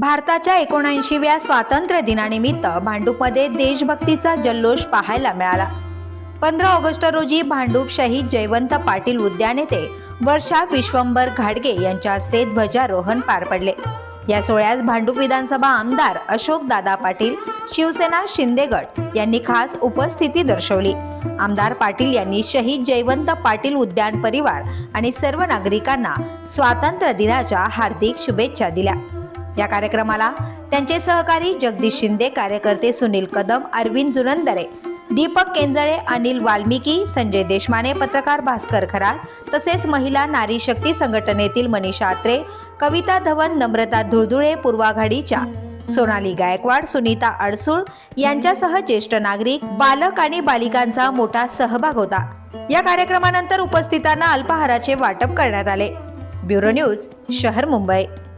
भारताच्या एकोणऐंशीव्या स्वातंत्र्य दिनानिमित्त भांडूपमध्ये देशभक्तीचा जल्लोष पाहायला मिळाला. पंधरा ऑगस्ट रोजी भांडूप शहीद जयवंत पाटील उद्यान येथे वर्षा विश्वंभर घाडगे यांच्या हस्ते ध्वजारोहण पार पडले. या सोहळ्यास भांडूप विधानसभा आमदार अशोक दादा पाटील शिवसेना शिंदेगड यांनी खास उपस्थिती दर्शवली. आमदार पाटील यांनी शहीद जयवंत पाटील उद्यान परिवार आणि सर्व नागरिकांना स्वातंत्र्य दिनाच्या हार्दिक शुभेच्छा दिल्या. या कार्यक्रमाला त्यांचे सहकारी जगदीश शिंदे कार्यकर्ते सुनील कदम अरविंद जुनंदरे दीपक केंजळे अनिल वाल्मिकी संजय देशमाने पत्रकार भास्कर खरात तसेच महिला नारी शक्ती संघटनेतील मनीषा आत्रे कविता धवन नम्रता धुळधुळे पूर्वाघाडीच्या सोनाली गायकवाड सुनीता अडसूळ यांच्यासह ज्येष्ठ नागरिक बालक आणि बालिकांचा मोठा सहभाग होता. या कार्यक्रमानंतर उपस्थितांना अल्पाहाराचे वाटप करण्यात आले. ब्युरो न्यूज शहर मुंबई.